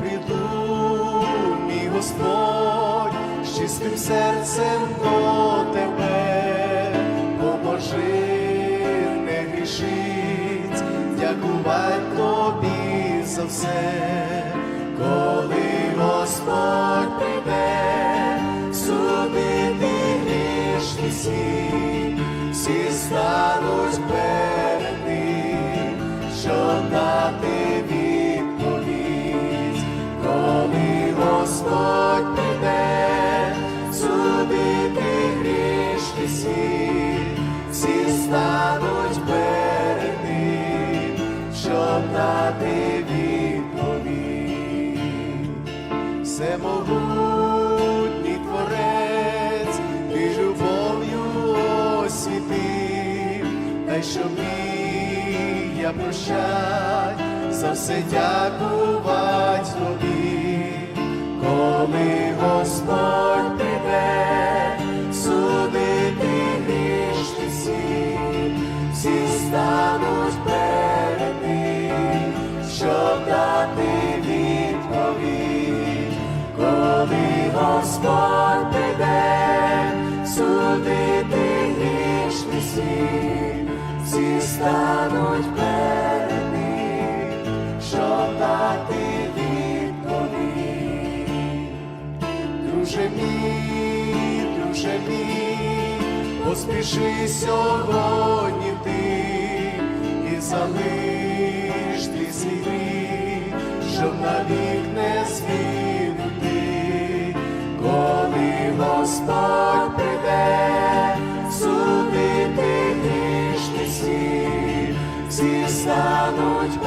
прийду, мій Господь, з чистим серцем до тебе, поможи не грішить, дякувати тобі за все, коли Господь прийде, судити грішний світ, Всемогутній творець, ти любов'ю освітив, дай щоб мій я прощать, за все дякувать тобі, коли Господь прийде, судити грішний світ, всі стануть перед ним, щоб дати Господь прийде, судити грішний світ, всі стануть перед щоб дати відповідь. Друже мій, друже мій, поспіши сьогодні ти і залиш ти свій щоб навік не згинути, Господь прийде, судити грішний всі стануть